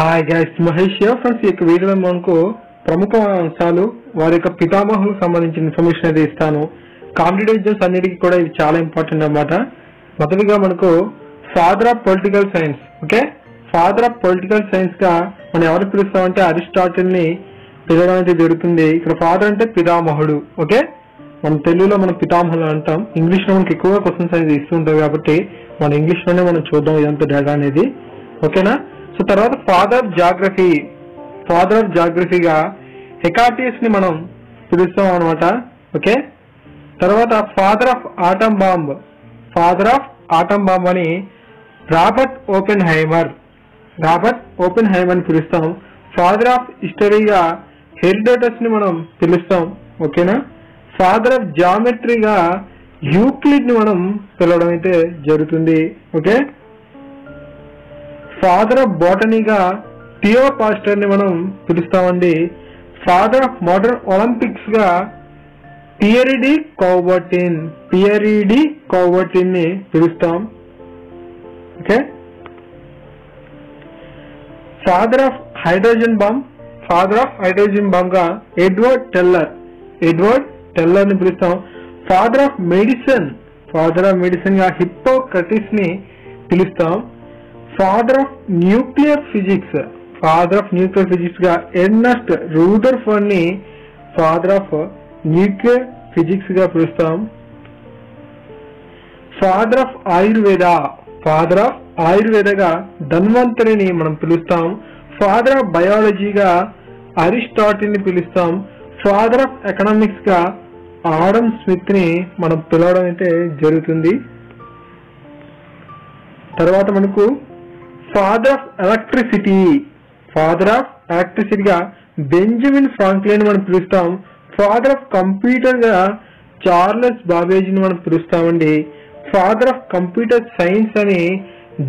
Hi guys Mahesh friends ఈ యొక్క వీడియోలో మనకు ప్రముఖ అంశాలు వారి యొక్క పితామహులకు సంబంధించిన ఇన్ఫర్మేషన్ అయితే ఇస్తాను. కాంపిటేటివ్ ఎగ్జామ్స్ అన్నిటికీ కూడా ఇది చాలా ఇంపార్టెంట్ అన్నమాట. మొదటిగా మనకు father of political science okay father of political సైన్స్గా మనం ఎవరు పిలుస్తామంటే అరిస్టాటిల్ని పిలవడం అయితే జరుగుతుంది. ఇక్కడ ఫాదర్ అంటే పితామహుడు ఓకే మన తెలుగులో మనం పితామహులు అంటాం. ఇంగ్లీష్లో మనకి ఎక్కువగా క్వశ్చన్స్ అనేది ఇస్తూ కాబట్టి మన ఇంగ్లీష్లోనే మనం చూద్దాం ఇదంతా డేటా అనేది ఓకేనా సో తర్వాత ఫాదర్ జాగ్రఫీ ఫాదర్ ఆఫ్ జాగ్రఫీగా హెకాటియస్ని మనం పిలుస్తాం అనమాట ఓకే? తర్వాత father of atom bomb father of atom bomb అని Robert Oppenheimer Robert Oppenheimer అని పిలుస్తాం. ఫాదర్ ఆఫ్ హిస్టరీగా హెరిడోటస్ని మనం పిలుస్తాం. ఓకేనా? ఫాదర్ ఆఫ్ జామెట్రీగా యూక్లిడ్ని మనం పిలవడం అయితే జరుగుతుంది. ఓకే? ఫాదర్ ఆఫ్ బాటనీగా థియో పాస్టర్ని మనం పిలుస్తామండి. Father of modern ఒలింపిక్స్గా Pierre de Coubertin Pierre de కౌబర్టిన్ని పిలుస్తాం. Okay father of hydrogen bomb father of hydrogen బాంబ్గా Edward Teller Edward టెల్లర్ని పిలుస్తాం. Father of medicine father of మెడిసిన్గా హిప్పోక్రటిస్ని పిలుస్తాం. Father of nuclear physics father of nuclear ఫిజిక్స్గా Ernest రూడర్ ఫోన్ని father of nuclear ఫిజిక్స్గా పిలుస్తాం father of Ayurveda father of ఆయుర్వేదగా ధన్వంతరిని మనం పిలుస్తాం. ఫాదర్ ఆఫ్ బయాలజీగా అరిస్టాటిల్ని పిలుస్తాం. ఫాదర్ ఆఫ్ ఎకనామిక్స్గా ఆడమ్ స్మిత్ని మనం పిలవడం అయితే జరుగుతుంది. తర్వాత మనకు father of electricity father of ఎలక్ట్రిసిటీగా Benjamin Franklin మనం పిలుస్తాం. ఫాదర్ ఆఫ్ కంప్యూటర్గా చార్లెస్ బాబేజీని మనం పిలుస్తామండి. ఫాదర్ ఆఫ్ కంప్యూటర్ సైన్స్ అని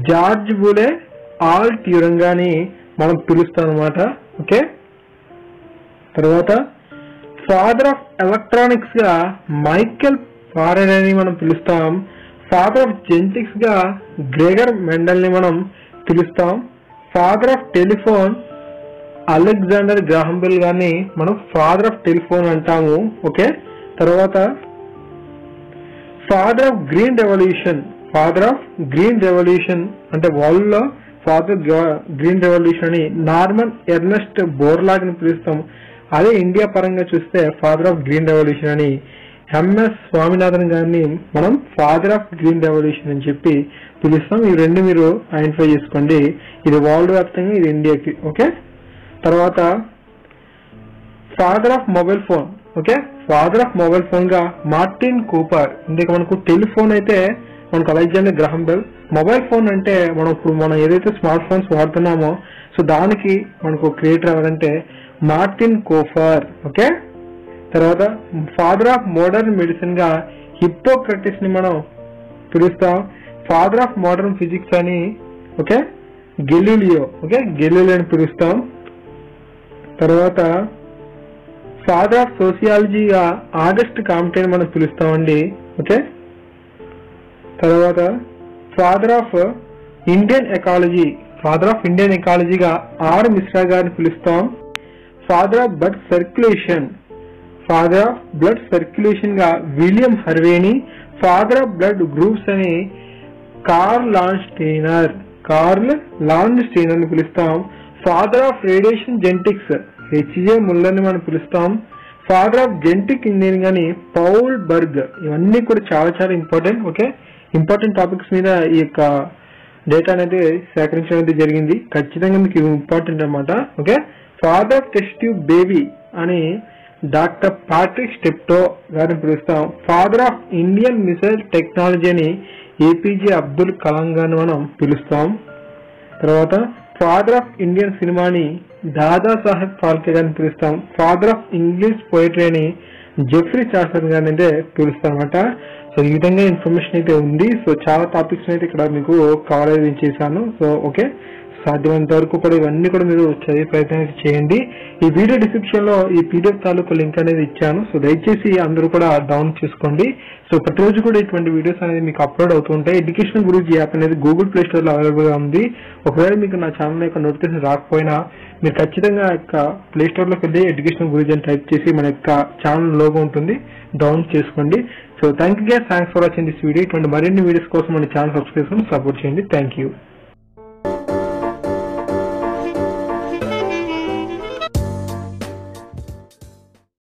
జార్జ్ బులే ఆల్ ట్యూరంగాని మనం పిలుస్తాం అనమాట ఓకే? తర్వాత ఫాదర్ ఆఫ్ ఎలక్ట్రానిక్స్గా మైకెల్ ఫారెన్ అని మనం పిలుస్తాం. ఫాదర్ ఆఫ్ జెంటిక్స్గా గ్రేగర్ మెండల్ని మనం పిలుస్తాం. Father of telephone Alexander Graham Bell గారిని మనం ఫాదర్ ఆఫ్ టెలిఫోన్ అంటాము ఓకే? తర్వాత father of green revolution father of green revolution అంటే వరల్డ్లో ఫాదర్ గ్రీన్ రెవల్యూషన్ అని నార్మన్ ఎర్నెస్ట్ బోర్లాగ్ అని పిలుస్తాం అదే ఇండియా పరంగా చూస్తే ఫాదర్ ఆఫ్ గ్రీన్ రెవల్యూషన్ అని ఎంఎస్ స్వామినాథన్ గారిని మనం ఫాదర్ ఆఫ్ గ్రీన్ రెవల్యూషన్ అని చెప్పి పిలుస్తాం. ఈ రెండు మీరు ఐడెంటిఫై చేసుకోండి. ఇది వరల్డ్ వ్యాప్తంగా ఇది ఇండియాకి ఓకే? తర్వాత father of mobile phone okay? Father of mobile ఫోన్గా Martin Cooper ఇందుకు మనకు టెలిఫోన్ అయితే మనకు Alexander Graham Bell mobile phone అంటే మనం ఇప్పుడు మనం ఏదైతే స్మార్ట్ ఫోన్స్ వాడుతున్నామో సో దానికి మనకు క్రియేటర్ ఎవరంటే మార్టిన్ కోఫర్ ఓకే? తర్వాత ఫాదర్ ఆఫ్ మోడర్న్ మెడిసిన్గా హిప్పోక్రటిస్ని మనం పిలుస్తాం. ఫాదర్ ఆఫ్ మోడర్న్ ఫిజిక్స్ అని ఓకే గెలీలియో ఓకే గెలీలియో అని పిలుస్తాం. తర్వాత ఫాదర్ ఆఫ్ సోషియాలజీగా ఆగస్ట్ కామిటీ మనం పిలుస్తామండి ఓకే తర్వాత father of Indian ecology father of Indian ఎకాలజీగా are Mishra గారిని పిలుస్తాం. Father of bird circulation father of blood సర్క్యులేషన్గా William హర్వేని ఫాదర్ ఆఫ్ బ్లడ్ గ్రూప్స్ అని కార్ లాన్ స్టీనర్ కార్ల్ లాన్ స్టీనర్ని పిలుస్తాం father of radiation genetics H J Muller మనం పిలుస్తాం. Father of genetic engineering అని పౌల్ బర్గ్ ఇవన్నీ కూడా చాలా చాలా ఇంపార్టెంట్ ఓకే ఇంపార్టెంట్ టాపిక్స్ మీద ఈ యొక్క డేటా అనేది సేకరించడం అయితే జరిగింది. ఖచ్చితంగా మీకు ఇంపార్టెంట్ అనమాట okay father of test baby అని డాక్టర్ పాట్రిక్ స్టెప్టో గారిని పిలుస్తాం. Father of Indian missile technology అని ఏపీజే అబ్దుల్ కలాం గారిని మనం పిలుస్తాం. తర్వాత ఫాదర్ ఆఫ్ ఇండియన్ సినిమాని దాదా సాహెబ్ ఫాల్కే గారిని పిలుస్తాం. ఫాదర్ ఆఫ్ ఇంగ్లీష్ పోయిటరీ అని జెఫ్రీ చార్సన్ గారిని అయితే పిలుస్తాం అనమాట సో ఈ విధంగా ఇన్ఫర్మేషన్ అయితే ఉంది. సో చాలా టాపిక్స్ అయితే ఇక్కడ మీకు కవర్ అయితే చేశాను. సో ఓకే సాధ్యమైనంత వరకు కూడా ఇవన్నీ కూడా మీరు చదివే ప్రయత్నం చేయండి. ఈ వీడియో డిస్క్రిప్షన్లో ఈ పీడిఎఫ్ తాలూకు లింక్ అనేది ఇచ్చాను. సో దయచేసి అందరూ కూడా డౌన్ చేసుకోండి. సో ప్రతిరోజు కూడా ఇటువంటి వీడియోస్ అనేది మీకు అప్లోడ్ అవుతుంటాయి ఎడ్యుకేషన్ గురించి యాప్ అనేది గూగుల్ ప్లే స్టోర్లో అవైలబుల్గా ఉంది. ఒకవేళ మీకు నా ఛానల్ యొక్క నోటిఫికేషన్ రాకపోయినా మీరు ఖచ్చితంగా యొక్క ప్లే స్టోర్లోకి వెళ్ళి ఎడ్యుకేషన్ గురించి అని టైప్ చేసి మన యొక్క ఛానల్ లోగో ఉంటుంది. డౌన్ చేసుకోండి. So thank you thanks for watching this video ఇటువంటి మరిన్ని వీడియోస్ కోసం మన ఛానల్ సబ్స్క్రైబ్ చేసుకుని సపోర్ట్ చేయండి. Thank you